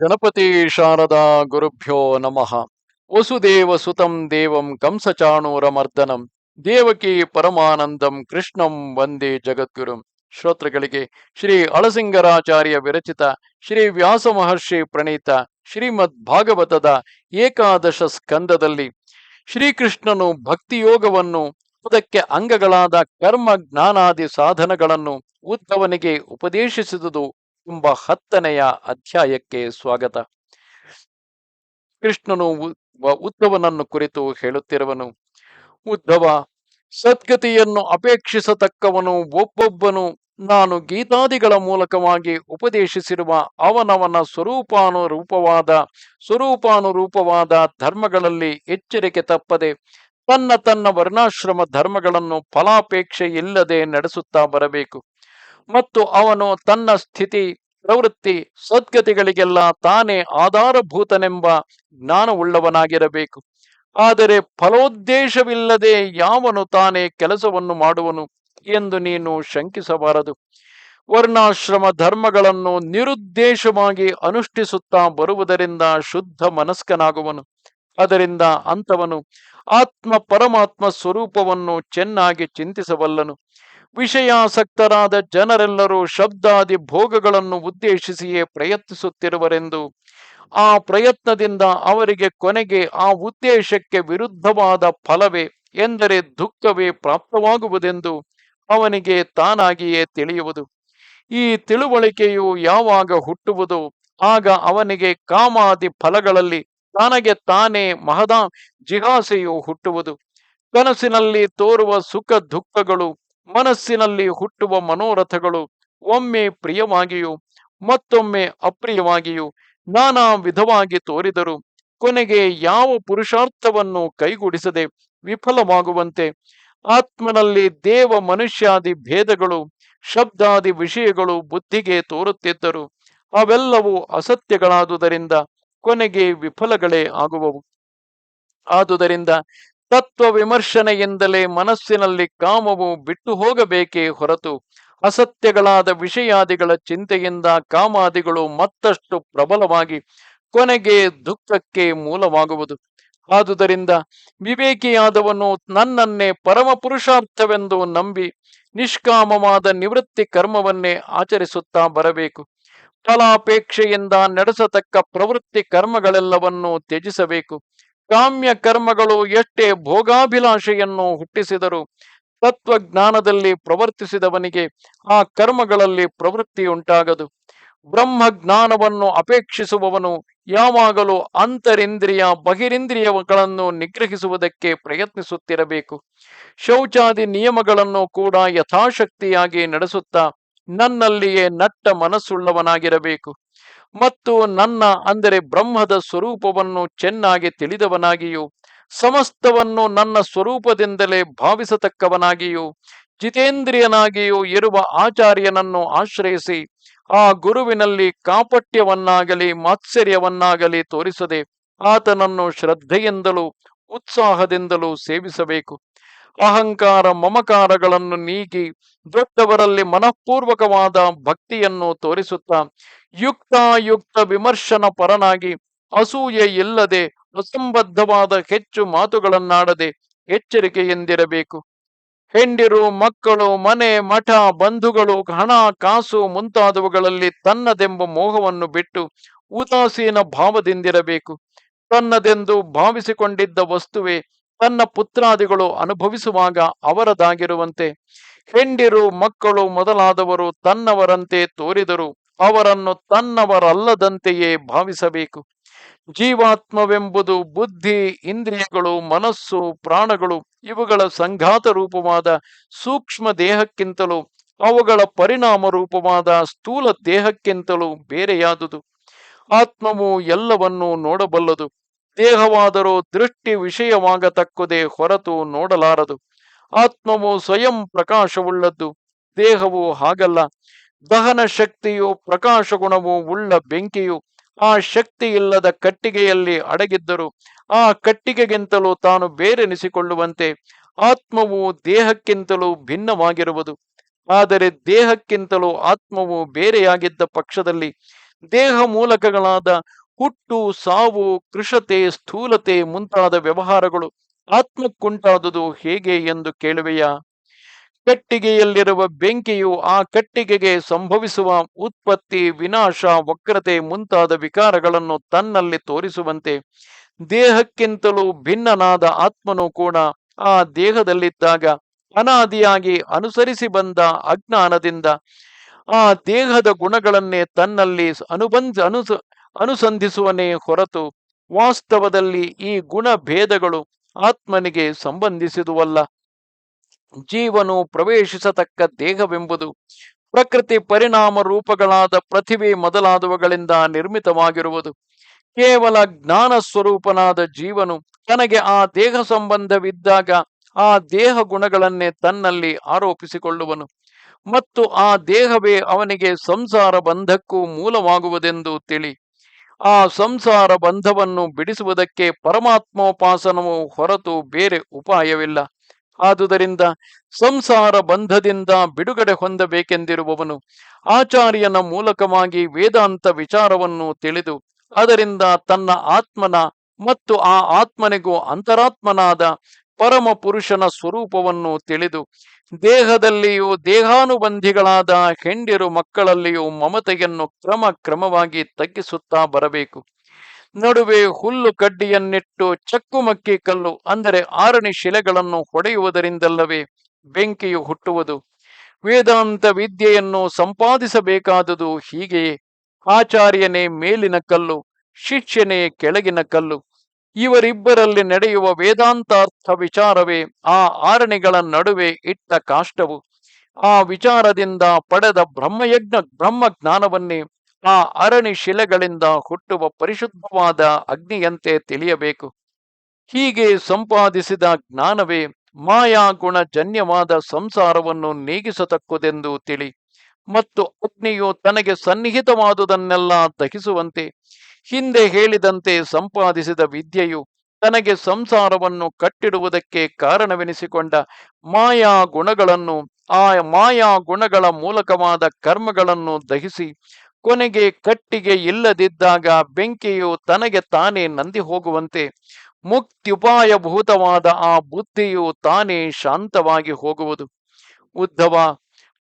ಗಣಪತಿ ಶಾರದಾ ಗುರುಭ್ಯೋ ನಮಃ. ವಸುದೇವ ಸುತಂ ದೇವಂ ಕಂಸಚಾಣೂರಮರ್ದನಂ. ದೇವಕಿ ಪರಮಾನಂದಂ ಕೃಷ್ಣಂ ವಂದೇ ಜಗದ್ಗುರುಂ. ಶ್ರೋತೃಗಳಿಗೆ ಶ್ರೀ ಅಳಸಿಂಗರಾಚಾರ್ಯ ವಿರಚಿತ, ಶ್ರೀ ವ್ಯಾಸ ಮಹರ್ಷಿ ಪ್ರಣೀತ, ಶ್ರೀಮದ್ ಭಾಗವತದ ಏಕಾದಶ ಸ್ಕಂದದಲ್ಲಿ ಶ್ರೀಕೃಷ್ಣನು ಭಕ್ತಿಯೋಗವನ್ನು, ಅದಕ್ಕೆ ಅಂಗಗಳಾದ ಕರ್ಮ ಜ್ಞಾನಾದಿ ಸಾಧನಗಳನ್ನು ಉದ್ಧವನಿಗೆ ಉಪದೇಶಿಸಿದುದು ಎಂಬ ಹತ್ತನೆಯ ಅಧ್ಯಾಯಕ್ಕೆ ಸ್ವಾಗತ. ಕೃಷ್ಣನು ಉದ್ಧವನನ್ನು ಕುರಿತು ಹೇಳುತ್ತಿರುವನು ಉದ್ಧವ ಸದ್ಗತಿಯನ್ನು ಅಪೇಕ್ಷಿಸತಕ್ಕವನು ಒಬ್ಬೊಬ್ಬನು. ನಾನು ಗೀತಾದಿಗಳ ಮೂಲಕವಾಗಿ ಉಪದೇಶಿಸಿರುವ ಅವನವನ ಸ್ವರೂಪಾನುರೂಪವಾದ ಸ್ವರೂಪಾನುರೂಪವಾದ ಧರ್ಮಗಳಲ್ಲಿ ಎಚ್ಚರಿಕೆ ತಪ್ಪದೆ, ತನ್ನ ತನ್ನ ವರ್ಣಾಶ್ರಮ ಧರ್ಮಗಳನ್ನು ಫಲಾಪೇಕ್ಷೆ ಇಲ್ಲದೆ ನಡೆಸುತ್ತಾ ಬರಬೇಕು. ಮತ್ತು ಅವನು ತನ್ನ ಸ್ಥಿತಿ, ಪ್ರವೃತ್ತಿ, ಸದ್ಗತಿಗಳಿಗೆಲ್ಲ ತಾನೇ ಆಧಾರಭೂತನೆಂಬ ಜ್ಞಾನವುಳ್ಳವನಾಗಿರಬೇಕು. ಆದರೆ ಫಲೋದ್ದೇಶವಿಲ್ಲದೆ ಯಾವನು ತಾನೇ ಕೆಲಸವನ್ನು ಮಾಡುವನು ಎಂದು ನೀನು ಶಂಕಿಸಬಾರದು. ವರ್ಣಾಶ್ರಮ ಧರ್ಮಗಳನ್ನು ನಿರುದ್ದೇಶವಾಗಿ ಅನುಷ್ಠಿಸುತ್ತಾ ಬರುವುದರಿಂದ ಶುದ್ಧ ಮನಸ್ಕನಾಗುವನು. ಅದರಿಂದ ಅಂತವನು ಆತ್ಮ ಪರಮಾತ್ಮ ಸ್ವರೂಪವನ್ನು ಚೆನ್ನಾಗಿ ಚಿಂತಿಸಬಲ್ಲನು. ವಿಷಯಾಸಕ್ತರಾದ ಜನರೆಲ್ಲರೂ ಶಬ್ದಾದಿ ಭೋಗಗಳನ್ನು ಉದ್ದೇಶಿಸಿಯೇ ಪ್ರಯತ್ನಿಸುತ್ತಿರುವರೆಂದು, ಆ ಪ್ರಯತ್ನದಿಂದ ಅವರಿಗೆ ಕೊನೆಗೆ ಆ ಉದ್ದೇಶಕ್ಕೆ ವಿರುದ್ಧವಾದ ಫಲವೇ ಎಂದರೆ ದುಃಖವೇ ಪ್ರಾಪ್ತವಾಗುವುದೆಂದು ಅವನಿಗೆ ತಾನಾಗಿಯೇ ತಿಳಿಯುವುದು. ಈ ತಿಳುವಳಿಕೆಯು ಯಾವಾಗ ಹುಟ್ಟುವುದು ಆಗ ಅವನಿಗೆ ಕಾಮಾದಿ ಫಲಗಳಲ್ಲಿ ತನಗೆ ತಾನೇ ಮಹದ ಜಿಹಾಸೆಯು ಹುಟ್ಟುವುದು. ಕನಸಿನಲ್ಲಿ ತೋರುವ ಸುಖ ದುಃಖಗಳು ಮನಸ್ಸಿನಲ್ಲಿ ಹುಟ್ಟುವ ಮನೋರಥಗಳು ಒಮ್ಮೆ ಪ್ರಿಯವಾಗಿಯೂ, ಮತ್ತೊಮ್ಮೆ ಅಪ್ರಿಯವಾಗಿಯೂ ನಾನಾ ವಿಧವಾಗಿ ತೋರಿದರು ಕೊನೆಗೆ ಯಾವ ಪುರುಷಾರ್ಥವನ್ನು ಕೈಗೂಡಿಸದೆ ವಿಫಲವಾಗುವಂತೆ ಆತ್ಮನಲ್ಲಿ ದೇವ ಮನುಷ್ಯಾದಿ ಭೇದಗಳು, ಶಬ್ದಾದಿ ವಿಷಯಗಳು ಬುದ್ಧಿಗೆ ತೋರುತ್ತಿದ್ದರು ಅವೆಲ್ಲವೂ ಅಸತ್ಯಗಳಾದುದರಿಂದ ಕೊನೆಗೆ ವಿಫಲಗಳೇ ಆಗುವವು. ಆದುದರಿಂದ ತತ್ವ ವಿಮರ್ಶನೆಯಿಂದಲೇ ಮನಸ್ಸಿನಲ್ಲಿ ಕಾಮವು ಬಿಟ್ಟು ಹೋಗಬೇಕೇ ಹೊರತು ಅಸತ್ಯಗಳಾದ ವಿಷಯಾದಿಗಳ ಚಿಂತೆಯಿಂದ ಕಾಮಾದಿಗಳು ಮತ್ತಷ್ಟು ಪ್ರಬಲವಾಗಿ ಕೊನೆಗೆ ದುಃಖಕ್ಕೆ ಮೂಲವಾಗುವುದು. ಆದುದರಿಂದ ವಿವೇಕಿಯಾದವನು ನನ್ನನ್ನೇ ಪರಮ ಪುರುಷಾರ್ಥವೆಂದು ನಂಬಿ ನಿಷ್ಕಾಮವಾದ ನಿವೃತ್ತಿ ಕರ್ಮವನ್ನೇ ಆಚರಿಸುತ್ತಾ ಬರಬೇಕು. ಫಲಾಪೇಕ್ಷೆಯಿಂದ ನಡೆಸತಕ್ಕ ಪ್ರವೃತ್ತಿ ಕರ್ಮಗಳೆಲ್ಲವನ್ನೂ ತ್ಯಜಿಸಬೇಕು. ಕಾಮ್ಯ ಕರ್ಮಗಳು ಎಷ್ಟೇ ಭೋಗಾಭಿಲಾಷೆಯನ್ನು ಹುಟ್ಟಿಸಿದರು ತತ್ವಜ್ಞಾನದಲ್ಲಿ ಪ್ರವರ್ತಿಸಿದವನಿಗೆ ಆ ಕರ್ಮಗಳಲ್ಲಿ ಪ್ರವೃತ್ತಿಯುಂಟಾಗದು. ಬ್ರಹ್ಮ ಜ್ಞಾನವನ್ನು ಅಪೇಕ್ಷಿಸುವವನು ಯಾವಾಗಲೂ ಅಂತರಿಂದ್ರಿಯ ಬಹಿರಿಂದ್ರಿಯಗಳನ್ನು ನಿಗ್ರಹಿಸುವುದಕ್ಕೆ ಪ್ರಯತ್ನಿಸುತ್ತಿರಬೇಕು. ಶೌಚಾದಿ ನಿಯಮಗಳನ್ನು ಕೂಡ ಯಥಾಶಕ್ತಿಯಾಗಿ ನಡೆಸುತ್ತಾ ನನ್ನಲ್ಲಿಯೇ ನಟ್ಟ ಮನಸ್ಸುಳ್ಳವನಾಗಿರಬೇಕು. ಮತ್ತು ನನ್ನ ಅಂದರೆ ಬ್ರಹ್ಮದ ಸ್ವರೂಪವನ್ನು ಚೆನ್ನಾಗಿ ತಿಳಿದವನಾಗಿಯೂ, ಸಮಸ್ತವನ್ನು ನನ್ನ ಸ್ವರೂಪದಿಂದಲೇ ಭಾವಿಸತಕ್ಕವನಾಗಿಯೂ, ಜಿತೇಂದ್ರಿಯನಾಗಿಯೂ ಇರುವ ಆಚಾರ್ಯನನ್ನು ಆಶ್ರಯಿಸಿ, ಆ ಗುರುವಿನಲ್ಲಿ ಕಾಪಟ್ಯವನ್ನಾಗಲಿ ಮಾತ್ಸರ್ಯವನ್ನಾಗಲಿ ತೋರಿಸದೆ, ಆತನನ್ನು ಶ್ರದ್ಧೆಯಿಂದಲೂ, ಉತ್ಸಾಹದಿಂದಲೂ ಸೇವಿಸಬೇಕು. ಅಹಂಕಾರ, ಮಮಕಾರಗಳನ್ನು ನೀಗಿ ದೊಡ್ಡವರಲ್ಲಿ ಮನಃಪೂರ್ವಕವಾದ ಭಕ್ತಿಯನ್ನು ತೋರಿಸುತ್ತಾ ಯುಕ್ತಾಯುಕ್ತ ವಿಮರ್ಶನ ಪರನಾಗಿ ಅಸೂಯೆ ಇಲ್ಲದೆ ಅಸಂಬದ್ಧವಾದ ಹೆಚ್ಚು ಮಾತುಗಳನ್ನಾಡದೆ ಎಚ್ಚರಿಕೆಯಿಂದಿರಬೇಕು. ಹೆಂಡಿರು, ಮಕ್ಕಳು, ಮನೆ, ಮಠ, ಬಂಧುಗಳು, ಹಣ, ಕಾಸು ಮುಂತಾದವುಗಳಲ್ಲಿ ತನ್ನದೆಂಬ ಮೋಹವನ್ನು ಬಿಟ್ಟು ಉದಾಸೀನ ಭಾವದಿಂದಿರಬೇಕು. ತನ್ನದೆಂದು ಭಾವಿಸಿಕೊಂಡಿದ್ದ ವಸ್ತುವೇ ತನ್ನ ಪುತ್ರಾದಿಗಳು ಅನುಭವಿಸುವಾಗ ಅವರದಾಗಿರುವಂತೆ ಹೆಂಡಿರು, ಮಕ್ಕಳು ಮೊದಲಾದವರು ತನ್ನವರಂತೆ ತೋರಿದರು. ಅವರನ್ನು ತನ್ನವರಲ್ಲದಂತೆಯೇ ಭಾವಿಸಬೇಕು. ಜೀವಾತ್ಮವೆಂಬುದು ಬುದ್ಧಿ, ಇಂದ್ರಿಯಗಳು, ಮನಸ್ಸು, ಪ್ರಾಣಗಳು, ಇವುಗಳ ಸಂಘಾತ ರೂಪವಾದ ಸೂಕ್ಷ್ಮ ದೇಹಕ್ಕಿಂತಲೂ ಅವುಗಳ ಪರಿಣಾಮ ರೂಪವಾದ ಸ್ಥೂಲ ದೇಹಕ್ಕಿಂತಲೂ ಬೇರೆಯಾದುದು. ಆತ್ಮವು ಎಲ್ಲವನ್ನೂ ನೋಡಬಲ್ಲದು. ದೇಹವಾದರೂ ದೃಷ್ಟಿ ವಿಷಯವಾಗತಕ್ಕುದೇ ಹೊರತು ನೋಡಲಾರದು. ಆತ್ಮವು ಸ್ವಯಂ ಪ್ರಕಾಶವುಳ್ಳದ್ದು, ದೇಹವು ಹಾಗಲ್ಲ. ದಹನ ಶಕ್ತಿಯು ಪ್ರಕಾಶ ಗುಣವು ಉಳ್ಳ ಬೆಂಕಿಯು, ಆ ಶಕ್ತಿ ಇಲ್ಲದ ಕಟ್ಟಿಗೆಯಲ್ಲಿ ಅಡಗಿದ್ದರು. ಆ ಕಟ್ಟಿಗೆಗಿಂತಲೂ ತಾನು ಬೇರೆನಿಸಿಕೊಳ್ಳುವಂತೆ, ಆತ್ಮವು ದೇಹಕ್ಕಿಂತಲೂ ಭಿನ್ನವಾಗಿರುವುದು. ಆದರೆ ದೇಹಕ್ಕಿಂತಲೂ ಆತ್ಮವು ಬೇರೆಯಾಗಿದ್ದ ಪಕ್ಷದಲ್ಲಿ ದೇಹ ಮೂಲಕಗಳಾದ ಹುಟ್ಟು ಸಾವು, ಕೃಷತೆ, ಸ್ಥೂಲತೆ ಮುಂತಾದ ವ್ಯವಹಾರಗಳು ಆತ್ಮಕ್ಕುಂಟಾದುದು ಹೇಗೆ ಎಂದು ಕೇಳುವೆಯಾ? ಕಟ್ಟಿಗೆಯಲ್ಲಿರುವ ಬೆಂಕಿಯು ಆ ಕಟ್ಟಿಗೆಗೆ ಸಂಭವಿಸುವ ಉತ್ಪತ್ತಿ, ವಿನಾಶ, ವಕ್ರತೆ ಮುಂತಾದ ವಿಕಾರಗಳನ್ನು ತನ್ನಲ್ಲಿ ತೋರಿಸುವಂತೆ ದೇಹಕ್ಕಿಂತಲೂ ಭಿನ್ನನಾದ ಆತ್ಮನು ಕೂಡ ಆ ದೇಹದಲ್ಲಿದ್ದಾಗ ಅನಾದಿಯಾಗಿ ಅನುಸರಿಸಿ ಬಂದ ಅಜ್ಞಾನದಿಂದ ಆ ದೇಹದ ಗುಣಗಳನ್ನೇ ತನ್ನಲ್ಲಿ ಅನುಬಂಧ ಅನುಸ ಅನುಸಂಧಿಸುವನೇ ಹೊರತು ವಾಸ್ತವದಲ್ಲಿ ಈ ಗುಣ ಭೇದಗಳು ಆತ್ಮನಿಗೆ ಸಂಬಂಧಿಸಿದುವಲ್ಲ. ಜೀವನು ಪ್ರವೇಶಿಸತಕ್ಕ ದೇಹವೆಂಬುದು ಪ್ರಕೃತಿ ಪರಿಣಾಮ ರೂಪಗಳಾದ ಪ್ರತಿಭೆ ಮೊದಲಾದವುಗಳಿಂದ ನಿರ್ಮಿತವಾಗಿರುವುದು. ಕೇವಲ ಜ್ಞಾನ ಸ್ವರೂಪನಾದ ಜೀವನು ತನಗೆ ಆ ದೇಹ ಸಂಬಂಧವಿದ್ದಾಗ ಆ ದೇಹ ಗುಣಗಳನ್ನೇ ತನ್ನಲ್ಲಿ ಆರೋಪಿಸಿಕೊಳ್ಳುವನು. ಮತ್ತು ಆ ದೇಹವೇ ಅವನಿಗೆ ಸಂಸಾರ ಬಂಧಕ್ಕೂ ಮೂಲವಾಗುವುದೆಂದು ತಿಳಿ. ಆ ಸಂಸಾರ ಬಂಧವನ್ನು ಬಿಡಿಸುವುದಕ್ಕೆ ಪರಮಾತ್ಮೋಪಾಸನವು ಹೊರತು ಬೇರೆ ಉಪಾಯವಿಲ್ಲ. ಆದುದರಿಂದ ಸಂಸಾರ ಬಂಧದಿಂದ ಬಿಡುಗಡೆ ಹೊಂದಬೇಕೆಂದಿರುವವನು ಆಚಾರ್ಯನ ಮೂಲಕವಾಗಿ ವೇದಾಂತ ವಿಚಾರವನ್ನು ತಿಳಿದು ಅದರಿಂದ ತನ್ನ ಆತ್ಮನ ಮತ್ತು ಆ ಆತ್ಮನಿಗೂ ಅಂತರಾತ್ಮನಾದ ಪರಮ ಪುರುಷನ ಸ್ವರೂಪವನ್ನು ತಿಳಿದು ದೇಹದಲ್ಲಿಯೂ ದೇಹಾನುಬಂಧಿಗಳಾದ ಹೆಂಡಿರು ಮಕ್ಕಳಲ್ಲಿಯೂ ಮಮತೆಯನ್ನು ಕ್ರಮ ಕ್ರಮವಾಗಿ ತಗ್ಗಿಸುತ್ತಾ ಬರಬೇಕು. ನಡುವೆ ಹುಲ್ಲು ಕಡ್ಡಿಯನ್ನಿಟ್ಟು ಚಕ್ಕುಮಕ್ಕಿ ಕಲ್ಲು ಅಂದರೆ ಆರಣಿ ಶಿಲೆಗಳನ್ನು ಹೊಡೆಯುವುದರಿಂದಲ್ಲವೇ ಬೆಂಕಿಯು ಹುಟ್ಟುವುದು. ವೇದಾಂತ ವಿದ್ಯೆಯನ್ನು ಸಂಪಾದಿಸಬೇಕಾದುದು ಹೀಗೆಯೇ ಆಚಾರ್ಯನೇ ಮೇಲಿನ ಕಲ್ಲು, ಶಿಷ್ಯನೇ ಕೆಳಗಿನ ಕಲ್ಲು. ಇವರಿಬ್ಬರಲ್ಲಿ ನಡೆಯುವ ವೇದಾಂತಾರ್ಥ ವಿಚಾರವೇ ಆ ಆರಣಿಗಳ ನಡುವೆ ಇಟ್ಟ ಕಾಷ್ಟವು. ಆ ವಿಚಾರದಿಂದ ಪಡೆದ ಬ್ರಹ್ಮಯಜ್ಞ ಬ್ರಹ್ಮ ಜ್ಞಾನವನ್ನೇ ಆ ಅರಣಿ ಶಿಲೆಗಳಿಂದ ಹುಟ್ಟುವ ಪರಿಶುದ್ಧವಾದ ಅಗ್ನಿಯಂತೆ ತಿಳಿಯಬೇಕು. ಹೀಗೆ ಸಂಪಾದಿಸಿದ ಜ್ಞಾನವೇ ಮಾಯಾ ಗುಣ ಜನ್ಯವಾದ ಸಂಸಾರವನ್ನು ನೀಗಿಸತಕ್ಕುದೆಂದು ತಿಳಿ. ಮತ್ತು ಅಗ್ನಿಯು ತನಗೆ ಸನ್ನಿಹಿತವಾದುದನ್ನೆಲ್ಲ ದಹಿಸುವಂತೆ ಹಿಂದೆ ಹೇಳಿದಂತೆ ಸಂಪಾದಿಸಿದ ವಿದ್ಯೆಯು ತನಗೆ ಸಂಸಾರವನ್ನು ಕಟ್ಟಿಡುವುದಕ್ಕೆ ಕಾರಣವೆನಿಸಿಕೊಂಡ ಮಾಯಾ ಗುಣಗಳನ್ನು, ಆ ಮಾಯಾ ಗುಣಗಳ ಮೂಲಕವಾದ ಕರ್ಮಗಳನ್ನು ದಹಿಸಿ ಕೊನೆಗೆ ಕಟ್ಟಿಗೆ ಇಲ್ಲದಿದ್ದಾಗ ಬೆಂಕಿಯು ತನಗೆ ತಾನೇ ನಂದಿ ಹೋಗುವಂತೆ, ಮುಕ್ತ್ಯುಪಾಯಭೂತವಾದ ಆ ಬುದ್ಧಿಯು ತಾನೇ ಶಾಂತವಾಗಿ ಹೋಗುವುದು. ಉದ್ಧವ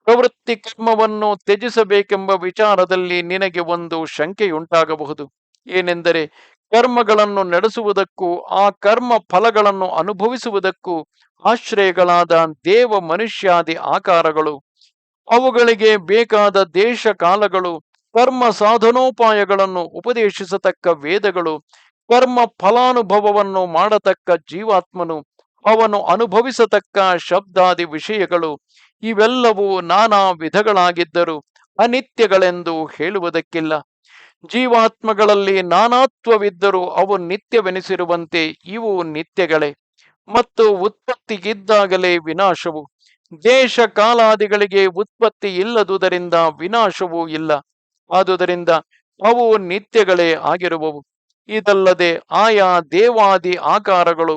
ಪ್ರವೃತ್ತಿ ಕರ್ಮವನ್ನು ತ್ಯಜಿಸಬೇಕೆಂಬ ವಿಚಾರದಲ್ಲಿ ನಿನಗೆ ಒಂದು ಶಂಕೆಯುಂಟಾಗಬಹುದು. ಏನೆಂದರೆ ಕರ್ಮಗಳನ್ನು ನಡೆಸುವುದಕ್ಕೂ, ಆ ಕರ್ಮ ಫಲಗಳನ್ನು ಅನುಭವಿಸುವುದಕ್ಕೂ ಆಶ್ರಯಗಳಾದ ದೇವ ಮನುಷ್ಯಾದಿ ಆಕಾರಗಳು. ಅವುಗಳಿಗೆ ಬೇಕಾದ ದೇಶ ಕಾಲಗಳು, ಕರ್ಮ ಸಾಧನೋಪಾಯಗಳನ್ನು ಉಪದೇಶಿಸತಕ್ಕ ವೇದಗಳು, ಕರ್ಮ ಫಲಾನುಭವವನ್ನು ಮಾಡತಕ್ಕ ಜೀವಾತ್ಮನು, ಅವನು ಅನುಭವಿಸತಕ್ಕ ಶಬ್ದಾದಿ ವಿಷಯಗಳು, ಇವೆಲ್ಲವೂ ನಾನಾ ವಿಧಗಳಾಗಿದ್ದರೂ ಅನಿತ್ಯಗಳೆಂದು ಹೇಳುವುದಕ್ಕಿಲ್ಲ. ಜೀವಾತ್ಮಗಳಲ್ಲಿ ನಾನಾತ್ವವಿದ್ದರೂ ಅವು ನಿತ್ಯವೆನಿಸಿರುವಂತೆ ಇವು ನಿತ್ಯಗಳೇ. ಮತ್ತು ಉತ್ಪತ್ತಿಗಿದ್ದಾಗಲೇ ವಿನಾಶವು. ದೇಶ ಕಾಲಾದಿಗಳಿಗೆ ಉತ್ಪತ್ತಿ ಇಲ್ಲದುದರಿಂದ ವಿನಾಶವೂ ಇಲ್ಲ. ಆದುದರಿಂದ ಅವು ನಿತ್ಯಗಳೇ ಆಗಿರುವವು. ಇದಲ್ಲದೆ ಆಯಾ ದೇವಾದಿ ಆಕಾರಗಳು,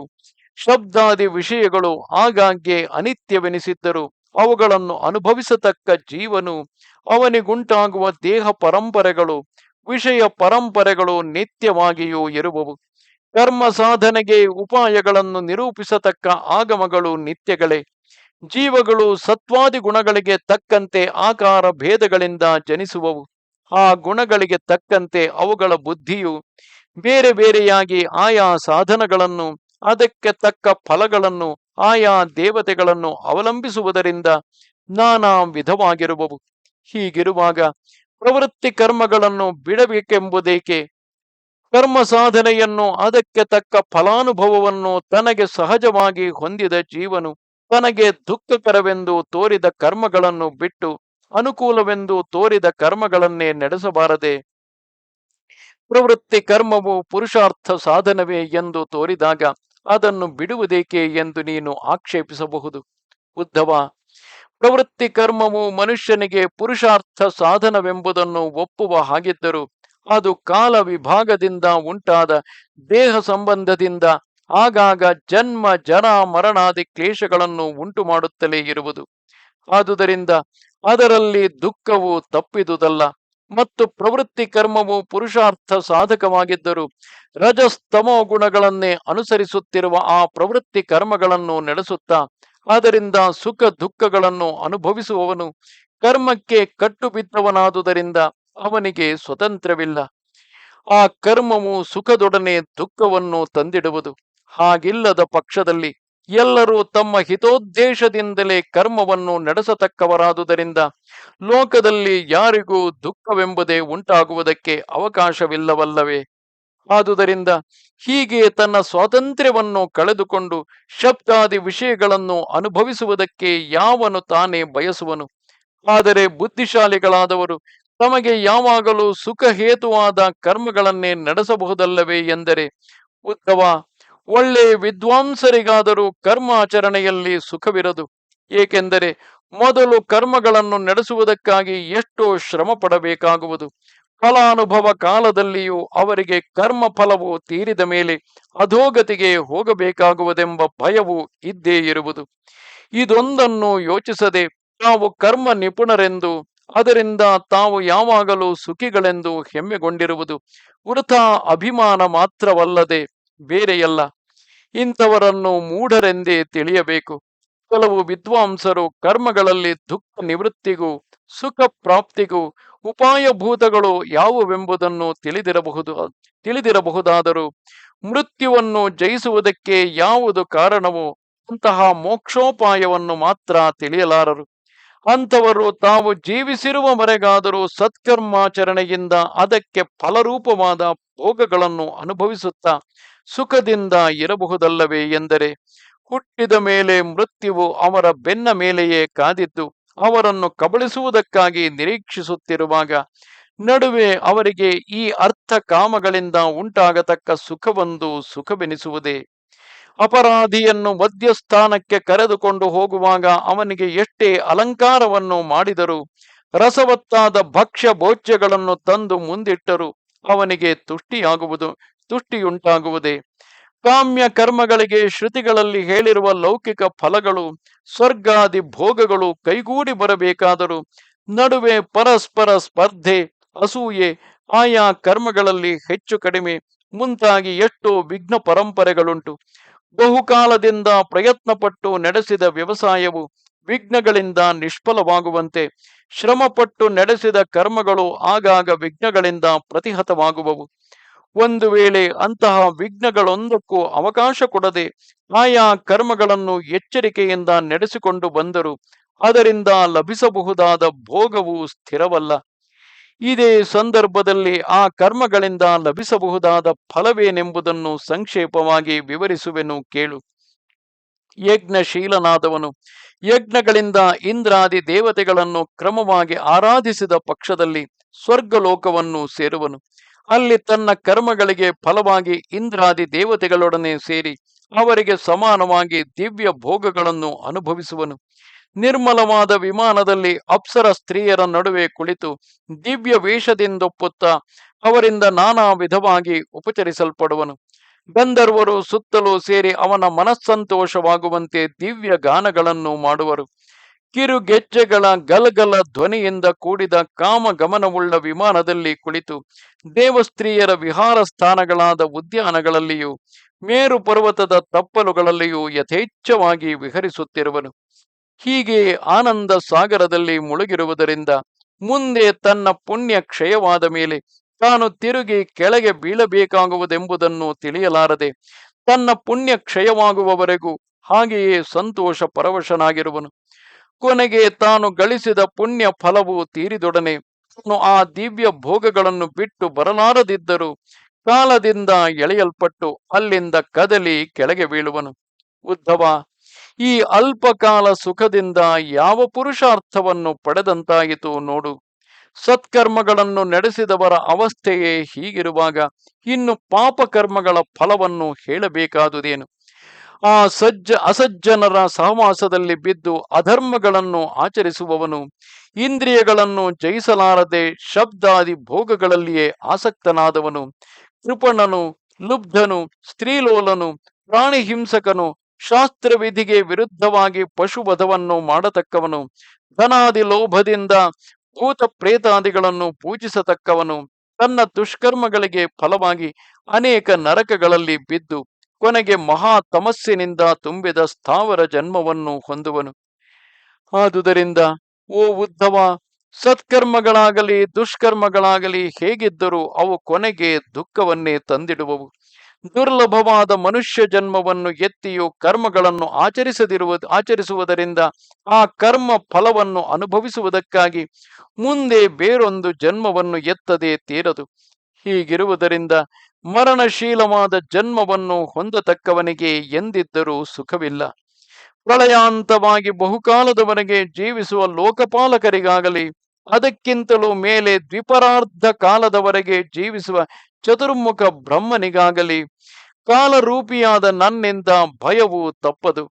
ಶಬ್ದಾದಿ ವಿಷಯಗಳು ಆಗಾಗ್ಗೆ ಅನಿತ್ಯವೆನಿಸಿದ್ದರು ಅವುಗಳನ್ನು ಅನುಭವಿಸತಕ್ಕ ಜೀವನು ಅವನಿಗುಂಟಾಗುವ ದೇಹ ಪರಂಪರೆಗಳು ವಿಷಯ ಪರಂಪರೆಗಳು ನಿತ್ಯವಾಗಿಯೂ ಇರುವವು. ಕರ್ಮ ಸಾಧನೆಗೆ ಉಪಾಯಗಳನ್ನು ನಿರೂಪಿಸತಕ್ಕ ಆಗಮಗಳು ನಿತ್ಯಗಳೇ. ಜೀವಗಳು ಸತ್ವಾದಿ ಗುಣಗಳಿಗೆ ತಕ್ಕಂತೆ ಆಕಾರ ಭೇದಗಳಿಂದ ಜನಿಸುವವು. ಆ ಗುಣಗಳಿಗೆ ತಕ್ಕಂತೆ ಅವುಗಳ ಬುದ್ಧಿಯು ಬೇರೆ ಬೇರೆಯಾಗಿ ಆಯಾ ಸಾಧನಗಳನ್ನು, ಅದಕ್ಕೆ ತಕ್ಕ ಫಲಗಳನ್ನು, ಆಯಾ ದೇವತೆಗಳನ್ನು ಅವಲಂಬಿಸುವುದರಿಂದ ನಾನಾ ವಿಧವಾಗಿರುವವು. ಹೀಗಿರುವಾಗ ಪ್ರವೃತ್ತಿ ಕರ್ಮಗಳನ್ನು ಬಿಡಬೇಕೆಂಬುದೇಕೆ? ಕರ್ಮ ಸಾಧನೆಯನ್ನು ಅದಕ್ಕೆ ತಕ್ಕ ಫಲಾನುಭವವನ್ನು ತನಗೆ ಸಹಜವಾಗಿ ಹೊಂದಿದ ಜೀವನು ತನಗೆ ದುಃಖಕರವೆಂದು ತೋರಿದ ಕರ್ಮಗಳನ್ನು ಬಿಟ್ಟು ಅನುಕೂಲವೆಂದು ತೋರಿದ ಕರ್ಮಗಳನ್ನೇ ನಡೆಸಬಾರದೆ? ಪ್ರವೃತ್ತಿ ಕರ್ಮವು ಪುರುಷಾರ್ಥ ಸಾಧನವೇ ಎಂದು ತೋರಿದಾಗ ಅದನ್ನು ಬಿಡುವುದೇಕೆ ಎಂದು ನೀನು ಆಕ್ಷೇಪಿಸಬಹುದು? ಉದ್ಧವ ಪ್ರವೃತ್ತಿ ಕರ್ಮವು ಮನುಷ್ಯನಿಗೆ ಪುರುಷಾರ್ಥ ಸಾಧನವೆಂಬುದನ್ನು ಒಪ್ಪುವ ಹಾಗಿದ್ದರು ಅದು ಕಾಲ ವಿಭಾಗದಿಂದ ಉಂಟಾದ ದೇಹ ಸಂಬಂಧದಿಂದ ಆಗಾಗ ಜನ್ಮ ಜನ ಮರಣಾದಿ ಕ್ಲೇಶಗಳನ್ನು ಉಂಟು ಮಾಡುತ್ತಲೇ ಇರುವುದು. ಆದುದರಿಂದ ಅದರಲ್ಲಿ ದುಃಖವು ತಪ್ಪಿದುದಲ್ಲ ಮತ್ತು ಪ್ರವೃತ್ತಿ ಕರ್ಮವು ಪುರುಷಾರ್ಥ ಸಾಧಕವಾಗಿದ್ದರು ರಜಸ್ತಮೋ ಗುಣಗಳನ್ನೇ ಅನುಸರಿಸುತ್ತಿರುವ ಆ ಪ್ರವೃತ್ತಿ ಕರ್ಮಗಳನ್ನು ನಡೆಸುತ್ತಾ ಅದರಿಂದ ಸುಖ ದುಃಖಗಳನ್ನು ಅನುಭವಿಸುವವನು ಕರ್ಮಕ್ಕೆ ಕಟ್ಟುಬಿದ್ದವನಾದುದರಿಂದ ಅವನಿಗೆ ಸ್ವತಂತ್ರವಿಲ್ಲ. ಆ ಕರ್ಮವು ಸುಖದೊಡನೆ ದುಃಖವನ್ನು ತಂದಿಡುವುದು. ಹಾಗಿಲ್ಲದ ಪಕ್ಷದಲ್ಲಿ ಎಲ್ಲರೂ ತಮ್ಮ ಹಿತೋದ್ದೇಶದಿಂದಲೇ ಕರ್ಮವನ್ನು ನಡೆಸತಕ್ಕವರಾದುದರಿಂದ ಲೋಕದಲ್ಲಿ ಯಾರಿಗೂ ದುಃಖವೆಂಬುದೇ ಉಂಟಾಗುವುದಕ್ಕೆ ಅವಕಾಶವಿಲ್ಲವಲ್ಲವೇ? ಆದುದರಿಂದ ಹೀಗೆ ತನ್ನ ಸ್ವಾತಂತ್ರ್ಯವನ್ನು ಕಳೆದುಕೊಂಡು ಶಬ್ದಾದಿ ವಿಷಯಗಳನ್ನು ಅನುಭವಿಸುವುದಕ್ಕೆ ಯಾವನು ತಾನೇ ಬಯಸುವನು. ಆದರೆ ಬುದ್ಧಿಶಾಲಿಗಳಾದವರು ತಮಗೆ ಯಾವಾಗಲೂ ಸುಖ ಹೇತುವಾದ ಕರ್ಮಗಳನ್ನೇ ನಡೆಸಬಹುದಲ್ಲವೇ ಎಂದರೆ ಉತ್ತಮ ಒಳ್ಳೆ ವಿದ್ವಾಂಸರಿಗಾದರೂ ಕರ್ಮಾಚರಣೆಯಲ್ಲಿ ಸುಖವಿರದು. ಏಕೆಂದರೆ ಮೊದಲು ಕರ್ಮಗಳನ್ನು ನಡೆಸುವುದಕ್ಕಾಗಿ ಎಷ್ಟೋ ಶ್ರಮ ಪಡಬೇಕಾಗುವುದು ಫಲಾನುಭವ ಕಾಲದಲ್ಲಿಯೂ ಅವರಿಗೆ ಕರ್ಮ ಫಲವು ತೀರಿದ ಮೇಲೆ ಅಧೋಗತಿಗೆ ಹೋಗಬೇಕಾಗುವುದೆಂಬ ಭಯವು ಇದ್ದೇ ಇರುವುದು. ಇದೊಂದನ್ನು ಯೋಚಿಸದೆ ತಾವು ಕರ್ಮ ನಿಪುಣರೆಂದು, ಅದರಿಂದ ತಾವು ಯಾವಾಗಲೂ ಸುಖಿಗಳೆಂದು ಹೆಮ್ಮೆಗೊಂಡಿರುವುದು ವೃಥ ಅಭಿಮಾನ ಮಾತ್ರವಲ್ಲದೆ ಬೇರೆಯಲ್ಲ. ಇಂಥವರನ್ನು ಮೂಢರೆಂದೇ ತಿಳಿಯಬೇಕು. ಕೆಲವು ವಿದ್ವಾಂಸರು ಕರ್ಮಗಳಲ್ಲಿ ದುಃಖ ನಿವೃತ್ತಿಗೂ ಸುಖ ಪ್ರಾಪ್ತಿಗೂ ಉಪಾಯಭೂತಗಳು ಯಾವುವೆಂಬುದನ್ನು ತಿಳಿದಿರಬಹುದು, ತಿಳಿದಿರಬಹುದಾದರೂ ಮೃತ್ಯುವನ್ನು ಜಯಿಸುವುದಕ್ಕೆ ಯಾವುದು ಕಾರಣವೋ ಅಂತಹ ಮೋಕ್ಷೋಪಾಯವನ್ನು ಮಾತ್ರ ತಿಳಿಯಲಾರರು. ಅಂಥವರು ತಾವು ಜೀವಿಸಿರುವವರೆಗಾದರೂ ಸತ್ಕರ್ಮಾಚರಣೆಯಿಂದ ಅದಕ್ಕೆ ಫಲರೂಪವಾದ ಭೋಗಗಳನ್ನು ಅನುಭವಿಸುತ್ತಾ ಸುಖದಿಂದ ಇರಬಹುದಲ್ಲವೇ ಎಂದರೆ ಹುಟ್ಟಿದ ಮೇಲೆ ಮೃತ್ಯುವು ಅವರ ಬೆನ್ನ ಮೇಲೆಯೇ ಕಾದಿದ್ದು ಅವರನ್ನು ಕಬಳಿಸುವುದಕ್ಕಾಗಿ ನಿರೀಕ್ಷಿಸುತ್ತಿರುವಾಗ ನಡುವೆ ಅವರಿಗೆ ಈ ಅರ್ಥ ಕಾಮಗಳಿಂದ ಉಂಟಾಗತಕ್ಕ ಸುಖವೊಂದು ಸುಖವೆನಿಸುವುದೇ. ಅಪರಾಧಿಯನ್ನು ಮಧ್ಯಸ್ಥಾನಕ್ಕೆ ಕರೆದುಕೊಂಡು ಹೋಗುವಾಗ ಅವನಿಗೆ ಎಷ್ಟೇ ಅಲಂಕಾರವನ್ನು ಮಾಡಿದರೂ ರಸವತ್ತಾದ ಭಕ್ಷ್ಯ ಭೋಜ್ಯಗಳನ್ನು ತಂದು ಮುಂದಿಟ್ಟರು ಅವನಿಗೆ ತುಷ್ಟಿಯಾಗುವುದು, ತುಷ್ಟಿಯುಂಟಾಗುವುದೇ. ಕಾಮ್ಯ ಕರ್ಮಗಳಿಗೆ ಶ್ರುತಿಗಳಲ್ಲಿ ಹೇಳಿರುವ ಲೌಕಿಕ ಫಲಗಳು, ಸ್ವರ್ಗಾದಿ ಭೋಗಗಳು ಕೈಗೂಡಿ ಬರಬೇಕಾದರೂ ನಡುವೆ ಪರಸ್ಪರ ಸ್ಪರ್ಧೆ, ಅಸೂಯೆ, ಆಯಾ ಕರ್ಮಗಳಲ್ಲಿ ಹೆಚ್ಚು ಕಡಿಮೆ, ಮುಂತಾಗಿ ಎಷ್ಟೋ ವಿಘ್ನ ಪರಂಪರೆಗಳುಂಟು. ಬಹುಕಾಲದಿಂದ ಪ್ರಯತ್ನಪಟ್ಟು ನಡೆಸಿದ ವ್ಯವಸಾಯವು ವಿಘ್ನಗಳಿಂದ ನಿಷ್ಫಲವಾಗುವಂತೆ, ಶ್ರಮಪಟ್ಟು ನಡೆಸಿದ ಕರ್ಮಗಳು ಆಗಾಗ ವಿಘ್ನಗಳಿಂದ ಪ್ರತಿಹತವಾಗುವವು. ಒಂದು ವೇಳೆ ಅಂತಹ ವಿಘ್ನಗಳೊಂದಕ್ಕೂ ಅವಕಾಶ ಕೊಡದೆ ಆಯಾ ಕರ್ಮಗಳನ್ನು ಎಚ್ಚರಿಕೆಯಿಂದ ನಡೆಸಿಕೊಂಡು ಬಂದರು ಅದರಿಂದ ಲಭಿಸಬಹುದಾದ ಭೋಗವು ಸ್ಥಿರವಲ್ಲ. ಇದೇ ಸಂದರ್ಭದಲ್ಲಿ ಆ ಕರ್ಮಗಳಿಂದ ಲಭಿಸಬಹುದಾದ ಫಲವೇನೆಂಬುದನ್ನು ಸಂಕ್ಷೇಪವಾಗಿ ವಿವರಿಸುವೆನು ಕೇಳು. ಯಜ್ಞಶೀಲನಾದವನು ಯಜ್ಞಗಳಿಂದ ಇಂದ್ರಾದಿ ದೇವತೆಗಳನ್ನು ಕ್ರಮವಾಗಿ ಆರಾಧಿಸಿದ ಪಕ್ಷದಲ್ಲಿ ಸ್ವರ್ಗಲೋಕವನ್ನು ಸೇರುವನು. ಅಲ್ಲಿ ತನ್ನ ಕರ್ಮಗಳಿಗೆ ಫಲವಾಗಿ ಇಂದ್ರಾದಿ ದೇವತೆಗಳೊಡನೆ ಸೇರಿ ಅವರಿಗೆ ಸಮಾನವಾಗಿ ದಿವ್ಯ ಭೋಗಗಳನ್ನು ಅನುಭವಿಸುವನು. ನಿರ್ಮಲವಾದ ವಿಮಾನದಲ್ಲಿ ಅಪ್ಸರ ಸ್ತ್ರೀಯರ ನಡುವೆ ಕುಳಿತು ದಿವ್ಯ ವೇಷದಿಂದೊಪ್ಪುತ್ತಾ ಅವರಿಂದ ನಾನಾ ವಿಧವಾಗಿ ಉಪಚರಿಸಲ್ಪಡುವನು. ಗಂಧರ್ವರು ಸುತ್ತಲೂ ಸೇರಿ ಅವನ ಮನಸ್ಸಂತೋಷವಾಗುವಂತೆ ದಿವ್ಯ ಗಾನಗಳನ್ನು ಮಾಡುವರು. ಕಿರುಗೆಜ್ಜೆಗಳ ಗಲಗಲ ಧ್ವನಿಯಿಂದ ಕೂಡಿದ ಕಾಮ ಗಮನವುಳ್ಳ ವಿಮಾನದಲ್ಲಿ ಕುಳಿತು ದೇವಸ್ತ್ರೀಯರ ವಿಹಾರ ಸ್ಥಾನಗಳಾದ ಉದ್ಯಾನಗಳಲ್ಲಿಯೂ, ಮೇರು ಪರ್ವತದ ತಪ್ಪಲುಗಳಲ್ಲಿಯೂ ಯಥೇಚ್ಛವಾಗಿ ವಿಹರಿಸುತ್ತಿರುವನು. ಹೀಗೆ ಆನಂದ ಸಾಗರದಲ್ಲಿ ಮುಳುಗಿರುವುದರಿಂದ ಮುಂದೆ ತನ್ನ ಪುಣ್ಯ ಕ್ಷಯವಾದ ಮೇಲೆ ತಾನು ತಿರುಗಿ ಕೆಳಗೆ ಬೀಳಬೇಕಾಗುವುದೆಂಬುದನ್ನು ತಿಳಿಯಲಾರದೆ, ತನ್ನ ಪುಣ್ಯ ಕ್ಷಯವಾಗುವವರೆಗೂ ಹಾಗೆಯೇ ಸಂತೋಷ ಪರವಶನಾಗಿರುವನು. ಕೊನೆಗೆ ತಾನು ಗಳಿಸಿದ ಪುಣ್ಯ ಫಲವು ತೀರಿದೊಡನೆ ತಾನು ಆ ದಿವ್ಯ ಭೋಗಗಳನ್ನು ಬಿಟ್ಟು ಬರಲಾರದಿದ್ದರೂ ಕಾಲದಿಂದ ಎಳೆಯಲ್ಪಟ್ಟು ಅಲ್ಲಿಂದ ಕದಲಿ ಕೆಳಗೆ ಬೀಳುವನು. ಉದ್ಧವ ಈ ಅಲ್ಪಕಾಲ ಸುಖದಿಂದ ಯಾವ ಪುರುಷಾರ್ಥವನ್ನು ಪಡೆದಂತಾಯಿತು ನೋಡು. ಸತ್ಕರ್ಮಗಳನ್ನು ನಡೆಸಿದವರ ಅವಸ್ಥೆಯೇ ಹೀಗಿರುವಾಗ ಇನ್ನು ಪಾಪಕರ್ಮಗಳ ಫಲವನ್ನು ಹೇಳಬೇಕಾದುದೇನು? ಆ ಸಜ್ಜ ಅಸಜ್ಜನರ ಸಹವಾಸದಲ್ಲಿ ಬಿದ್ದು ಅಧರ್ಮಗಳನ್ನು ಆಚರಿಸುವವನು, ಇಂದ್ರಿಯಗಳನ್ನು ಜಯಿಸಲಾರದೆ ಶಬ್ದಾದಿ ಭೋಗಗಳಲ್ಲಿಯೇ ಆಸಕ್ತನಾದವನು, ಕೃಪಣನು, ಲುಬ್ಧನು, ಸ್ತ್ರೀಲೋಲನು ಪ್ರಾಣಿ ಹಿಂಸಕನು ಶಾಸ್ತ್ರವಿಧಿಗೆ ವಿರುದ್ಧವಾಗಿ ಪಶುವಧವನ್ನು ಮಾಡತಕ್ಕವನು ಧನಾದಿ ಲೋಭದಿಂದ ಭೂತ ಪ್ರೇತಾದಿಗಳನ್ನು ಪೂಜಿಸತಕ್ಕವನು, ತನ್ನ ದುಷ್ಕರ್ಮಗಳಿಗೆ ಫಲವಾಗಿ ಅನೇಕ ನರಕಗಳಲ್ಲಿ ಬಿದ್ದು ಕೊನೆಗೆ ಮಹಾ ತಮಸ್ಸಿನಿಂದ ತುಂಬಿದ ಸ್ಥಾವರ ಜನ್ಮವನ್ನು ಹೊಂದುವನು. ಆದುದರಿಂದ, ಓ ಉದ್ಧವ ಸತ್ಕರ್ಮಗಳಾಗಲಿ ದುಷ್ಕರ್ಮಗಳಾಗಲಿ ಹೇಗಿದ್ದರೂ ಅವು ಕೊನೆಗೆ ದುಃಖವನ್ನೇ ತಂದಿಡುವವು. ದುರ್ಲಭವಾದ ಮನುಷ್ಯ ಜನ್ಮವನ್ನು ಎತ್ತಿಯು ಕರ್ಮಗಳನ್ನು ಆಚರಿಸದಿರುವ, ಆಚರಿಸುವುದರಿಂದ ಆ ಕರ್ಮ ಫಲವನ್ನು ಅನುಭವಿಸುವುದಕ್ಕಾಗಿ ಮುಂದೆ ಬೇರೊಂದು ಜನ್ಮವನ್ನು ಎತ್ತದೇ ತೀರದು. ಹೀಗಿರುವುದರಿಂದ ಮರಣಶೀಲವಾದ ಜನ್ಮವನ್ನು ಹೊಂದತಕ್ಕವನಿಗೆ ಎಂದಿದ್ದರೂ ಸುಖವಿಲ್ಲ. ಪ್ರಳಯಾಂತವಾಗಿ ಬಹುಕಾಲದವರೆಗೆ ಜೀವಿಸುವ ಲೋಕಪಾಲಕರಿಗಾಗಲಿ, ಅದಕ್ಕಿಂತಲೂ ಮೇಲೆ ದ್ವಿಪರಾರ್ಧ ಕಾಲದವರೆಗೆ ಜೀವಿಸುವ ಚತುರ್ಮುಖ ಬ್ರಹ್ಮನಿಗಾಗಲಿ, ಕಾಲರೂಪಿಯಾದ ನನ್ನಿಂದ ಭಯವು ತಪ್ಪದು.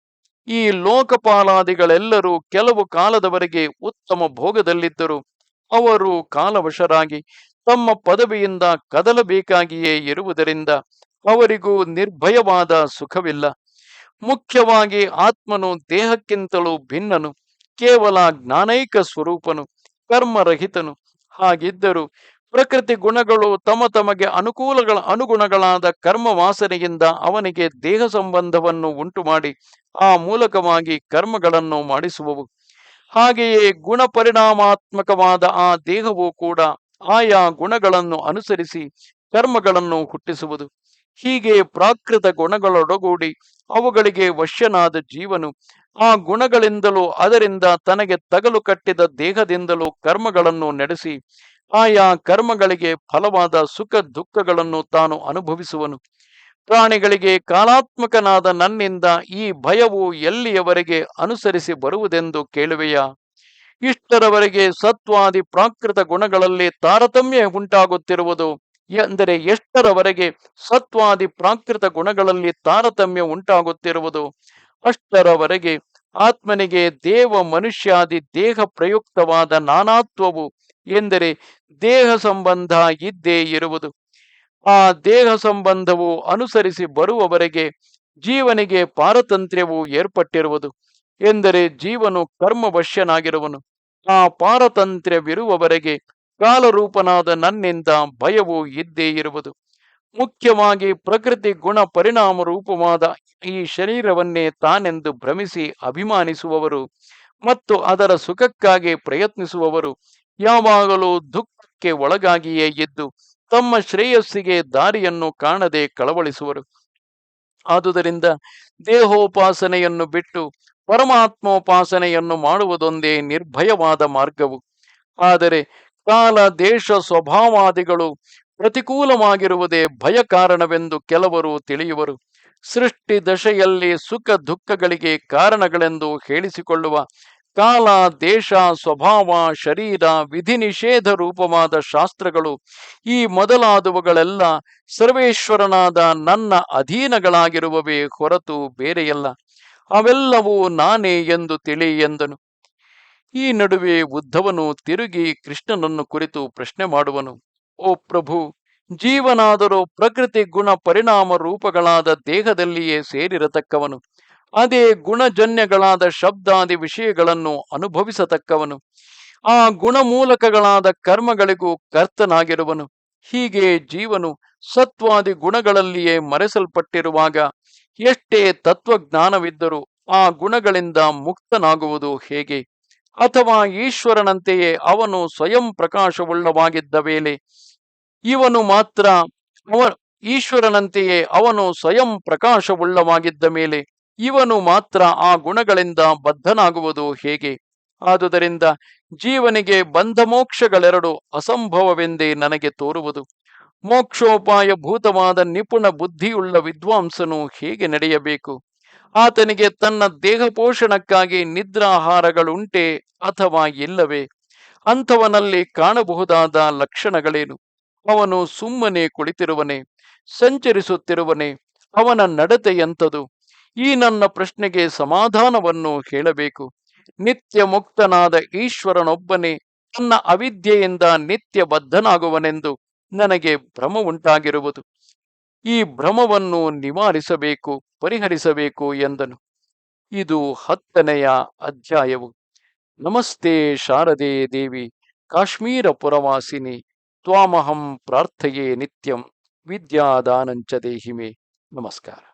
ಈ ಲೋಕಪಾಲಾದಿಗಳೆಲ್ಲರೂ ಕೆಲವು ಕಾಲದವರೆಗೆ ಉತ್ತಮ ಭೋಗದಲ್ಲಿದ್ದರು. ಅವರು ಕಾಲವಶರಾಗಿ ತಮ್ಮ ಪದವಿಯಿಂದ ಕದಲಬೇಕಾಗಿಯೇ ಇರುವುದರಿಂದ ಅವರಿಗೂ ನಿರ್ಭಯವಾದ ಸುಖವಿಲ್ಲ. ಮುಖ್ಯವಾಗಿ ಆತ್ಮನು ದೇಹಕ್ಕಿಂತಲೂ ಭಿನ್ನನು, ಕೇವಲ ಜ್ಞಾನೈಕ ಸ್ವರೂಪನು, ಕರ್ಮರಹಿತನು. ಹಾಗಿದ್ದರೂ ಪ್ರಕೃತಿ ಗುಣಗಳು ತಮ್ಮ ತಮಗೆ ಅನುಕೂಲಗಳ ಅನುಗುಣಗಳಾದ ಕರ್ಮ ವಾಸನೆಯಿಂದ ಅವನಿಗೆ ದೇಹ ಸಂಬಂಧವನ್ನು ಉಂಟು ಮಾಡಿ ಆ ಮೂಲಕವಾಗಿ ಕರ್ಮಗಳನ್ನು ಮಾಡಿಸುವವು. ಹಾಗೆಯೇ ಗುಣ ಪರಿಣಾಮಾತ್ಮಕವಾದ ಆ ದೇಹವು ಕೂಡ ಆಯಾ ಗುಣಗಳನ್ನು ಅನುಸರಿಸಿ ಕರ್ಮಗಳನ್ನು ಹುಟ್ಟಿಸುವುದು. ಹೀಗೆ ಪ್ರಾಕೃತ ಗುಣಗಳೊಡಗೂಡಿ ಅವುಗಳಿಗೆ ವಶ್ಯನಾದ ಜೀವನು. ಆ ಗುಣಗಳಿಂದಲೂ ಅದರಿಂದ ತನಗೆ ತಗಲು ಕಟ್ಟಿದ ದೇಹದಿಂದಲೂ ಕರ್ಮಗಳನ್ನು ನಡೆಸಿ ಆಯಾ ಕರ್ಮಗಳಿಗೆ ಫಲವಾದ ಸುಖ ದುಃಖಗಳನ್ನು ತಾನು ಅನುಭವಿಸುವನು. ಪ್ರಾಣಿಗಳಿಗೆ ಕಾಲಾತ್ಮಕನಾದ ನನ್ನಿಂದ ಈ ಭಯವು ಎಲ್ಲಿಯವರೆಗೆ ಅನುಸರಿಸಿ ಬರುವುದೆಂದು ಕೇಳುವೆಯಾ? ಇಷ್ಟರವರೆಗೆ ಸತ್ವಾದಿ ಪ್ರಾಕೃತ ಗುಣಗಳಲ್ಲಿ ತಾರತಮ್ಯ ಉಂಟಾಗುತ್ತಿರುವುದು ಎಂದರೆ ಎಷ್ಟರವರೆಗೆ ಸತ್ವಾದಿ ಪ್ರಾಕೃತ ಗುಣಗಳಲ್ಲಿ ತಾರತಮ್ಯ ಉಂಟಾಗುತ್ತಿರುವುದು? ಅಷ್ಟರವರೆಗೆ ಆತ್ಮನಿಗೆ ದೇವ ಮನುಷ್ಯಾದಿ ದೇಹ ಪ್ರಯುಕ್ತವಾದ ನಾನಾತ್ವವು ಎಂದರೆ ದೇಹ ಸಂಬಂಧ ಇದ್ದೇ ಇರುವುದು. ಆ ದೇಹ ಸಂಬಂಧವು ಅನುಸರಿಸಿ ಬರುವವರೆಗೆ ಜೀವನಿಗೆ ಪಾರತಂತ್ರ್ಯವು ಏರ್ಪಟ್ಟಿರುವುದು ಎಂದರೆ ಜೀವನು ಕರ್ಮವಶ್ಯನಾಗಿರುವನು ಆ ಪಾರತಂತ್ರ್ಯವಿರುವವರೆಗೆ ಕಾಲರೂಪನಾದ ನನ್ನಿಂದ ಭಯವು ಇದ್ದೇ ಇರುವುದು. ಮುಖ್ಯವಾಗಿ ಪ್ರಕೃತಿ ಗುಣ ಪರಿಣಾಮ ರೂಪವಾದ ಈ ಶರೀರವನ್ನೇ ತಾನೆಂದು ಭ್ರಮಿಸಿ ಅಭಿಮಾನಿಸುವವರು ಮತ್ತು ಅದರ ಸುಖಕ್ಕಾಗಿ ಪ್ರಯತ್ನಿಸುವವರು ಯಾವಾಗಲೂ ದುಃಖಕ್ಕೆ ಒಳಗಾಗಿಯೇ ಇದ್ದು ತಮ್ಮ ಶ್ರೇಯಸ್ಸಿಗೆ ದಾರಿಯನ್ನು ಕಾಣದೆ ಕಳವಳಿಸುವರು. ಆದುದರಿಂದ ದೇಹೋಪಾಸನೆಯನ್ನು ಬಿಟ್ಟು ಪರಮಾತ್ಮೋಪಾಸನೆಯನ್ನು ಮಾಡುವುದೊಂದೇ ನಿರ್ಭಯವಾದ ಮಾರ್ಗವು. ಆದರೆ ಕಾಲ, ದೇಶ, ಸ್ವಭಾವಾದಿಗಳು ಪ್ರತಿಕೂಲವಾಗಿರುವುದೇ ಭಯ ಕಾರಣವೆಂದು ಕೆಲವರು ತಿಳಿಯುವರು. ಸೃಷ್ಟಿ ದಶೆಯಲ್ಲಿ ಸುಖ ದುಃಖಗಳಿಗೆ ಕಾರಣಗಳೆಂದು ಹೇಳಿಸಿಕೊಳ್ಳುವ ಕಾಲ, ದೇಶ, ಸ್ವಭಾವ, ಶರೀರ, ವಿಧಿ ನಿಷೇಧ ರೂಪವಾದ ಶಾಸ್ತ್ರಗಳು ಈ ಮೊದಲಾದವುಗಳೆಲ್ಲ ಸರ್ವೇಶ್ವರನಾದ ನನ್ನ ಅಧೀನಗಳಾಗಿರುವವೇ ಹೊರತು ಬೇರೆಯಲ್ಲ. ಅವೆಲ್ಲವೂ ನಾನೇ ಎಂದು ತಿಳಿ ಎಂದನು. ಈ ನಡುವೆ ಉದ್ಧವನು ತಿರುಗಿ ಕೃಷ್ಣನನ್ನು ಕುರಿತು ಪ್ರಶ್ನೆ ಮಾಡುವನು. ಓ ಪ್ರಭು, ಜೀವನಾದರೂ ಪ್ರಕೃತಿ ಗುಣ ಪರಿಣಾಮ ರೂಪಗಳಾದ ದೇಹದಲ್ಲಿಯೇ ಸೇರಿರತಕ್ಕವನು. ಅದೇ ಗುಣಜನ್ಯಗಳಾದ ಶಬ್ದಾದಿ ವಿಷಯಗಳನ್ನು ಅನುಭವಿಸತಕ್ಕವನು. ಆ ಗುಣಮೂಲಕಗಳಾದ ಕರ್ಮಗಳಿಗೂ ಕರ್ತನಾಗಿರುವನು. ಹೀಗೆ ಜೀವನು ಸತ್ವಾದಿ ಗುಣಗಳಲ್ಲಿಯೇ ಮರೆಸಲ್ಪಟ್ಟಿರುವಾಗ ಎಷ್ಟೇ ತತ್ವಜ್ಞಾನವಿದ್ದರೂ ಆ ಗುಣಗಳಿಂದ ಮುಕ್ತನಾಗುವುದು ಹೇಗೆ? ಅಥವಾ ಈಶ್ವರನಂತೆಯೇ ಅವನು ಸ್ವಯಂ ಪ್ರಕಾಶವುಳ್ಳವಾಗಿದ್ದ ವೇಳೆ ಇವನು ಮಾತ್ರ ಅವ, ಈಶ್ವರನಂತೆಯೇ ಅವನು ಸ್ವಯಂ ಪ್ರಕಾಶವುಳ್ಳವಾಗಿದ್ದ ಮೇಲೆ ಇವನು ಮಾತ್ರ ಆ ಗುಣಗಳಿಂದ ಬದ್ಧನಾಗುವುದು ಹೇಗೆ? ಆದುದರಿಂದ ಜೀವನಿಗೆ ಬಂಧಮೋಕ್ಷಗಳೆರಡು ಅಸಂಭವವೆಂದೇ ನನಗೆ ತೋರುವುದು. ಮೋಕ್ಷೋಪಾಯ ಭೂತವಾದ ನಿಪುಣ ಬುದ್ಧಿಯುಳ್ಳ ವಿದ್ವಾಂಸನು ಹೇಗೆ ನಡೆಯಬೇಕು? ಆತನಿಗೆ ತನ್ನ ದೇಹ ಪೋಷಣಕ್ಕಾಗಿ ನಿದ್ರಾಹಾರಗಳುಂಟೆ ಅಥವಾ ಇಲ್ಲವೇ? ಅಂಥವನಲ್ಲಿ ಕಾಣಬಹುದಾದ ಲಕ್ಷಣಗಳೇನು? ಅವನು ಸುಮ್ಮನೆ ಕುಳಿತಿರುವನೆ, ಸಂಚರಿಸುತ್ತಿರುವನೆ, ಅವನ ನಡತೆಯಂಥದು ಈ ನನ್ನ ಪ್ರಶ್ನೆಗೆ ಸಮಾಧಾನವನ್ನು ಹೇಳಬೇಕು. ನಿತ್ಯ ಮುಕ್ತನಾದ ಈಶ್ವರನೊಬ್ಬನೇ ತನ್ನ ಅವಿದ್ಯೆಯಿಂದ ನಿತ್ಯ ಬದ್ಧನಾಗುವನೆಂದು ನನಗೆ ಭ್ರಮ ಉಂಟಾಗಿರುವುದು. ಈ ಭ್ರಮವನ್ನು ನಿವಾರಿಸಬೇಕು, ಪರಿಹರಿಸಬೇಕು ಎಂದನು. ಇದು ಹತ್ತನೆಯ ಅಧ್ಯಾಯವು. ನಮಸ್ತೆ ಶಾರದೆ ದೇವಿ, ಕಾಶ್ಮೀರ ಪುರವಾಸಿನಿ, ತ್ವಾಮಹಂ ಪ್ರಾರ್ಥೆಯೇ ನಿತ್ಯಂ, ವಿದ್ಯಾದಾನಂಚ ದೇಹಿಮೆ. ನಮಸ್ಕಾರ.